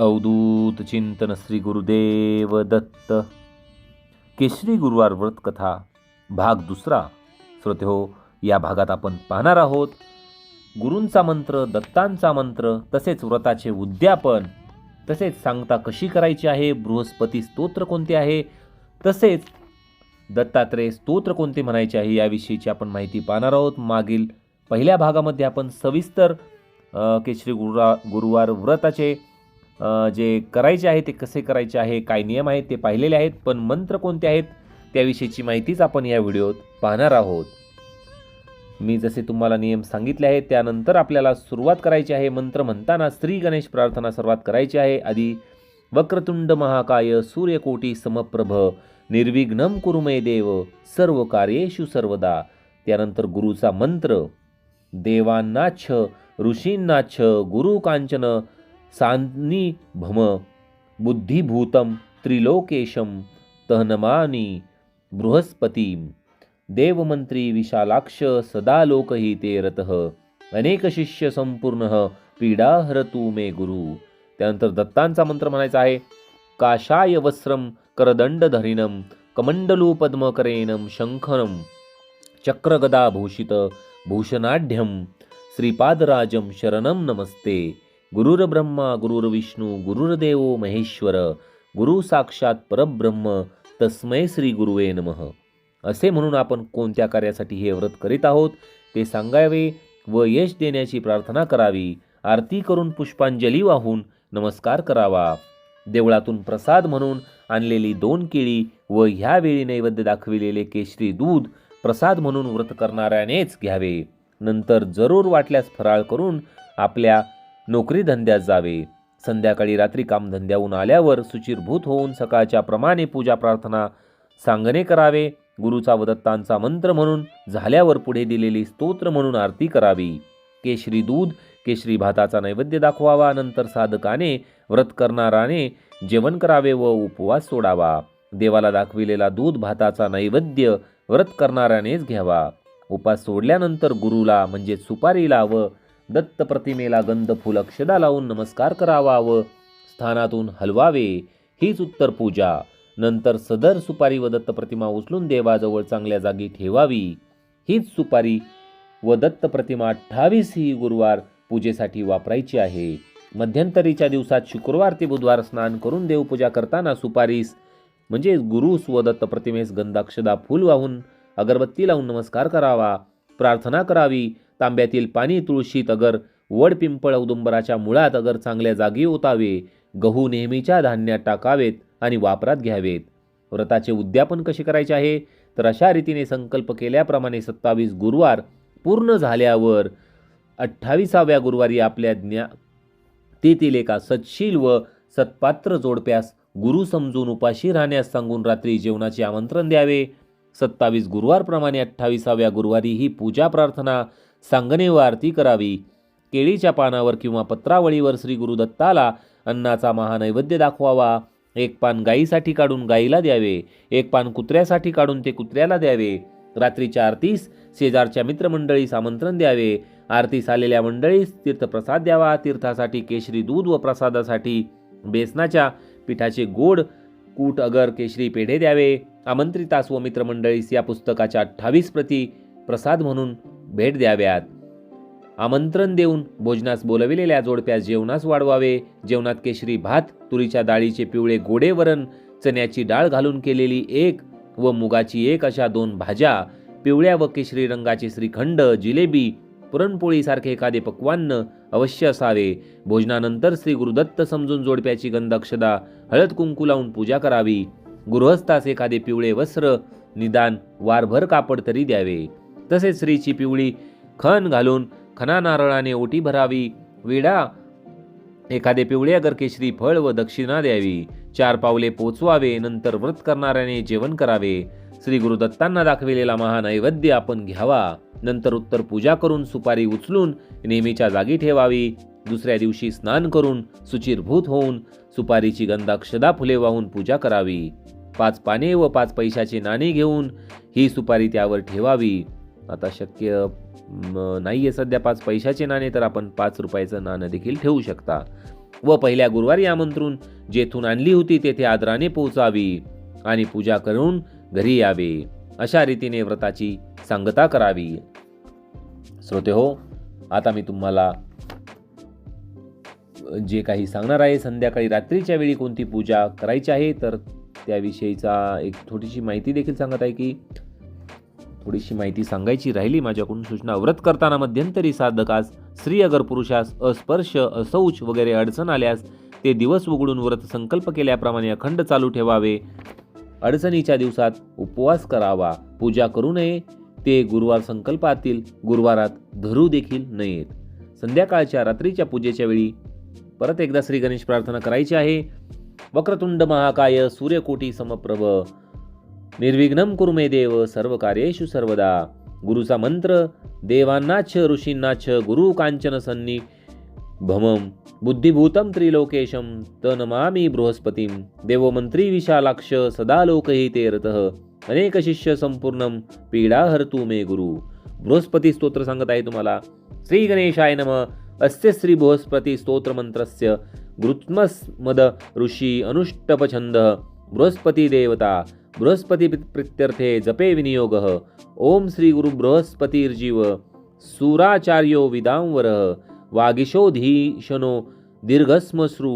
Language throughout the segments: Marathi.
अवधूत चिंतन श्री गुरुदेव दत्त। केशरी गुरुवार व्रत कथा भाग दुसरा श्रोते हो या भागात आपण पाहणार आहोत गुरूंचा मंत्र दत्तांचा मंत्र तसेच व्रताचे उद्यापन तसेच सांगता कशी करायची आहे बृहस्पती स्तोत्र कोणते आहे तसेच दत्तात्रेय स्तोत्र कोणते म्हणायचे आहे याविषयीची आपण माहिती पाहणार आहोत. मागील पहिल्या भागामध्ये आपण सविस्तर केशरी गुरुवा गुरुवार व्रताचे जे करायचे आहे ते कसे करायचे आहे काय नियम आहेत ते पाहिलेले आहेत पण मंत्र कोणते आहेत त्याविषयीची माहितीच आपण या व्हिडिओत पाहणार आहोत. मी जसे तुम्हाला नियम सांगितले आहेत त्यानंतर आपल्याला सुरुवात करायची आहे मंत्र म्हणताना श्री गणेश प्रार्थना सर्वात करायची आहे. आधी वक्रतुंड महाकाय सूर्यकोटी समप्रभ निर्विघ्नम कुरुमय देव सर्व कार्येषु सर्वदा. त्यानंतर गुरुचा मंत्र देवांनाच्छ ऋषींनाच्छ गुरु कांचन सान्निभम भम बुद्धिभूतम त्रिलोकेशम तहनमानी बृहस्पतीं। देवमंत्री विशालाक्ष सदा लोकहिते रतः। अनेक शिष्य संपूर्ण पीडा हरतु मे गुरु। त्यानंतर दत्तांचा मंत्र म्हणायचा आहे काशाय वस्त्रम करदंडधरिणम कमंडलू शंखनम चक्रगदाभूषित भूषणाढ्यम श्रीपादराजं शरणं नमस्ते। गुरुर्ब्रह्मा गुरुर्विष्णू गुरुर्देव महेश्वर गुरु साक्षात परब्रह्म तस्मै श्री गुरुवे नमः. असे म्हणून आपण कोणत्या कार्यासाठी हे व्रत करीत आहोत ते सांगावे व यश देण्याची प्रार्थना करावी आरती करून पुष्पांजली वाहून नमस्कार करावा. देवळातून प्रसाद म्हणून आणलेली दोन केळी व ह्यावेळी नैवेद्य दाखविलेले केशरी दूध प्रसाद म्हणून व्रत करणाऱ्यानेच घ्यावे. नंतर जरूर वाटल्यास फराळ करून आपल्या नोकरी धंद्यात जावे. संध्याकाळी रात्री कामधंद्याहून आल्यावर सुचिरभूत होऊन सकाळच्या प्रमाणे पूजा प्रार्थना सांगणे करावे. गुरुचा व दत्तांचा मंत्र म्हणून झाल्यावर पुढे दिलेली स्तोत्र म्हणून आरती करावी. केशरी दूध केशरी भाताचा नैवेद्य दाखवावा. नंतर साधकाने व्रत करणाराने जेवण करावे व उपवास सोडावा. देवाला दाखविलेला दूध भाताचा नैवेद्य व्रत करणाऱ्यानेच घ्यावा. उपास सोडल्यानंतर गुरुला म्हणजे सुपारीला व दत्त प्रतिमेला गंध फुल अक्षदा लावून नमस्कार करावा व स्थानातून हलवावे हीच उत्तर पूजा. नंतर सदर सुपारी व दत्त प्रतिमा उचलून देवाजवळ चांगल्या जागी ठेवावी. हीच सुपारी व दत्त प्रतिमा अठ्ठावीस ही गुरुवार पूजेसाठी वापरायची आहे. मध्यंतरीच्या दिवसात शुक्रवार ते बुधवार स्नान करून देवपूजा करताना सुपारीस म्हणजे गुरुस व दत्त प्रतिमेस गंधाक्षदा फूल वाहून अगरबत्ती लावून नमस्कार करावा. प्रार्थना करावी. तांब्यातील पाणी तुळशीत अगर वड पिंपळ औदुंबराच्या मुळात अगर चांगल्या जागी ओतावे गहू नेहमीच्या धान्यात टाकावेत आणि वापरात घ्यावेत. व्रताचे उद्यापन कसे करायचे आहे? तर अशा रीतीने संकल्प केल्याप्रमाणे सत्तावीस गुरुवार पूर्ण झाल्यावर अठ्ठावीसाव्या गुरुवारी आपल्या ज्ञा तेथील एका सत्शील व सत्पात्र जोडप्यास गुरु समजून उपाशी राहण्यास सांगून रात्री जेवणाचे आमंत्रण द्यावे. सत्तावीस गुरुवारप्रमाणे अठ्ठावीसाव्या गुरुवारी ही पूजा प्रार्थना सांगणे व आरती करावी. केळीच्या पानावर किंवा पत्रावळीवर श्री गुरुदत्ताला अन्नाचा महानैवेद्य दाखवावा. एक पान गाईसाठी काढून गाईला द्यावे. एक पान कुत्र्यासाठी काढून ते कुत्र्याला द्यावे. रात्रीच्या आरतीस शेजारच्या मित्रमंडळीस आमंत्रण द्यावे. आरतीस आलेल्या मंडळीस तीर्थप्रसाद द्यावा. तीर्थासाठी केशरी दूध व प्रसादासाठी बेसनाच्या पिठाचे गोड कूट अगर केशरी पेढे द्यावे. आमंत्रितास व मित्रमंडळीस या पुस्तकाच्या अठ्ठावीस प्रती प्रसाद म्हणून भेट द्याव्यात. आमंत्रण देऊन भोजनास बोलविलेल्या जोडप्यास जेवणास वाढवावे. जेवणात केशरी भात तुरीच्या डाळीचे पिवळे गोडे वरण चण्याची डाळ घालून केलेली एक व मुगाची एक अशा दोन भाज्या पिवळ्या व केशरी रंगाचे श्रीखंड जिलेबी पुरणपोळीसारखे एखादे पक्वान्न अवश्य असावे. भोजनानंतर श्री गुरुदत्त समजून जोडप्याची गंधाक्षदा हळद कुंकू लावून पूजा करावी. गृहस्थास एखादे पिवळे वस्त्र निदान वारभर कापड तरी द्यावे. तसेच स्त्रीची पिवळी खण घालून खना नारळाने ओटी भरावी. विडा एखादे पिवळे अगर केशरी फळ व दक्षिणा द्यावी. चार पावले पोचवावे नंतर व्रत करणाऱ्याने जेवण करावे. श्री गुरुदत्तांना दाखविलेला महानैवेद्य आपण घ्यावा. नंतर उत्तर पूजा करून सुपारी उचलून नेहमीच्या जागी ठेवावी. दुसऱ्या दिवशी स्नान करून सुचिरभूत होऊन सुपारीची गंधाक्षदा फुले वाहून पूजा करावी. पाच पाने व पाच पैशाचे नाणे घेऊन ही सुपारी त्यावर ठेवावी. आता शक्य नाही आहे सध्या पाच पैशाचे नाणे तर आपण पाच रुपयाचं नाणं देखील ठेवू शकता. व पहिल्या गुरुवारी आमंत्रून जेथून आणली होती तेथे आदराने पोहोचावी आणि पूजा करून घरी यावे. अशा रीतीने व्रताची सांगता करावी. श्रोते हो आता मी तुम्हाला जे काही सांगणार आहे संध्याकाळी रात्रीच्या वेळी कोणती पूजा करायची आहे तर त्याविषयीचा एक थोडीशी माहिती देखील सांगत आहे की थोडीशी माहिती सांगायची राहिली माझ्याकडून. सूचना व्रत करताना मध्यंतरी साधकास स्त्री अगर पुरुषास अस्पर्श असौच वगैरे अडचण आल्यास ते दिवस उघडून व्रत संकल्प केल्याप्रमाणे अखंड चालू ठेवावे. अडचणीच्या दिवसात उपवास करावा. पूजा करू नये. ते गुरुवार संकल्पातील गुरुवारात धरू देखील नयेत. संध्याकाळच्या रात्रीच्या पूजेच्या वेळी परत एकदा श्री गणेश प्रार्थना करायची आहे. वक्रतुंड महाकाय सूर्यकोटी समप्रभ निर्विघ्नम कुरु मे देव सर्व कार्येषु सर्वदा गुरुचा मंत्र देवांनाच ऋषींनाच गुरु कांचन सन्नी भमम बुद्धिभूतम त्रिलोकेशम तनमामी बृहस्पतीम देवमंत्री विशालाक्ष सदा लोकहिते रतः. अनेक शिष्य संपूर्ण पीडा हरतु मे गुरु. बृहस्पती स्तोत्र सांगत आहे तुम्हाला. श्री गणेशाय नम. अस्य श्रीबृहस्पतिस्तोत्रमन्त्रस्य गृत्मस्मद स्तोत्र ऋषी अनुष्टपछंद बृहस्पती देवता बृहस्पती प्रित्यर्थे जपे विनियोग। ओम श्री गुरु बृहस्पतीर्जीव सुराचार्यो विदांवर वागिशोधीशनो दीर्घस्मश्रु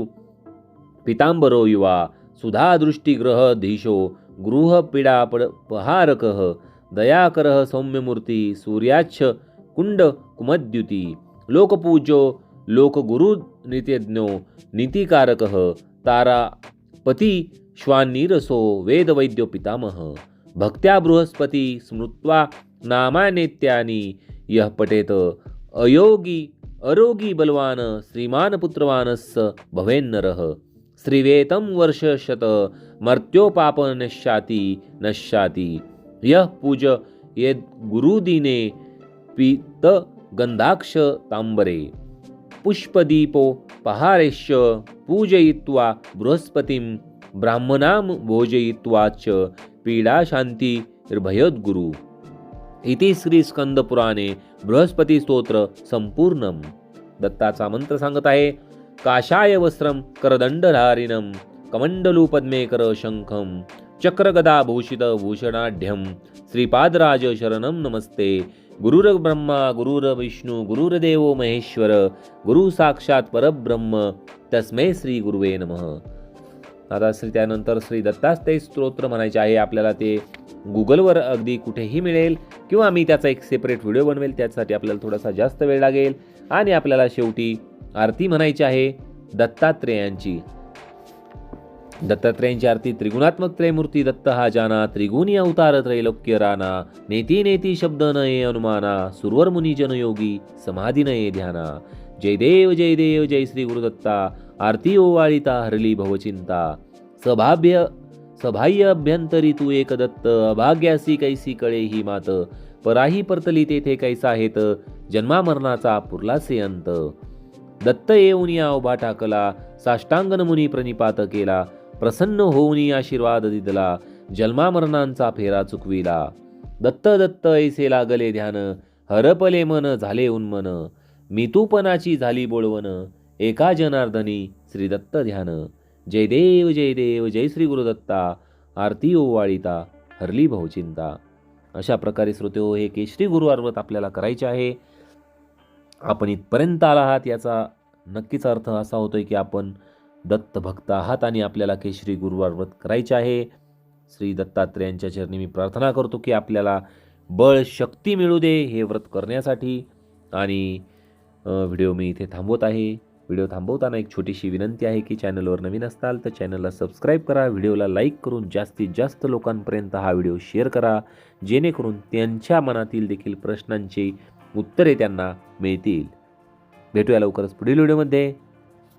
पितांबरो युवा सुधादृष्टिग्रहधीशो गृहपीडापहारकः दयाकरः सौम्यमूर्ती सूर्याच्छ कुण्डकुमद्युती लोकपूज्यो लोकगुरुनित्यज्ञो नीतिकारकः तारापती श्वानीरसो वेदवैद्यो पितामह भक्त्या बृहस्पती स्मृत्वा नामानेत्यानी। यः पठेत अयोगी अरोगी बलवान श्रीमान पुत्रवानस्स भवेन्नरः। श्रीवेतं वर्षशत मर्त्योपाप नश्याति नश्याति। यः पूज यद् गुरुदिने पित गंधाक्ष तांबरे. पुष्पदीपो पहारेश्च पूजयित्वा बृहस्पतिं ब्राह्मणां भोजयित्वाच पीडाशान्तिर्भयद्गुरु. इति श्रीस्कंदपुराणे बृहस्पती स्तोत्र संपूर्ण दत्ताचा मंत्र सांगत आहे काशाय वस्त्रम करदंडधारिणम कमंडलू पद्मेकर शंखम चक्रगदा भूषित भूषणाढ्यम श्रीपादराज शरणम नमस्ते गुरुर ब्रह्मा गुरुर विष्णू गुरुर्देव महेश्वर गुरु साक्षात परब्रह्म. तस्मै श्री गुरुवे नमः. आता श्री त्यानंतर श्री दत्तास्ते स्तोत्र म्हणायचे आहे. आपल्याला ते गुगलवर अगदी कुठेही मिळेल किंवा मी त्याचा एक सेपरेट व्हिडिओ बनवेल त्यासाठी आपल्याला थोडासा जास्त वेळ लागेल. आणि आपल्याला शेवटी आरती म्हणायची आहे दत्तात्रेयांची. दत्तात्रयांची आरती त्रिगुणात्मक त्रयमूर्ती दत्त हा जाना त्रिगुणी अवतार त्रैलोक्य राना नेती नेती शब्द नये अनुमाना सुरवर मुनी जनयोगी समाधी नये ध्याना. जय देव जय देव जय श्री गुरुदत्ता आरती ओवाळिता हरली भवचिंता. सभाभ्य सभाह्य अभ्यंतरी तू एक दत्त अभाग्यासी कैसी कळे ही मात पराही परतली तेथे कैसा हेत जन्मामरणाचा पुरलासे अंत. दत्त येऊन या उभा टाकला साष्टांगन मुनी प्रणिपात केला प्रसन्न होऊन आशीर्वाद दिदला जन्मामरणांचा फेरा चुकविला. दत्त दत्त ऐसे लागले ध्यान हरपले मन झाले उन्मन. मितूपणाची झाली बोळवण एका जनार्दनी श्री दत्त ध्यान. जय देव जय देव जय श्री गुरुदत्ता. आरती ओवाळीता हरली भाऊचिंता अशा प्रकारे श्रोते हे केशरी गुरुवार व्रत आपल्याला करायचे आहे. आपण इथपर्यंत आला आहात याचा नक्कीच अर्थ असा होतोय की आपण दत्तभक्त आहात आणि आपल्याला केशरी गुरुवार व्रत करायचे आहे. श्री दत्तात्रेयांच्या चरणी मी प्रार्थना करतो की आपल्याला बळ शक्ती मिळू दे हे व्रत करण्यासाठी. आणि व्हिडिओ मी इथे थांबवत आहे. व्हिडिओ थांबवताना एक छोटीशी विनंती आहे की चॅनलवर नवीन असताल तर चॅनलला सबस्क्राईब करा. व्हिडिओला लाईक करून जास्तीत जास्त लोकांपर्यंत हा व्हिडिओ शेअर करा. जेणेकरून त्यांच्या मनातील देखील प्रश्नांची उत्तरे त्यांना मिळतील. भेटूया लवकरच पुढील व्हिडिओमध्ये.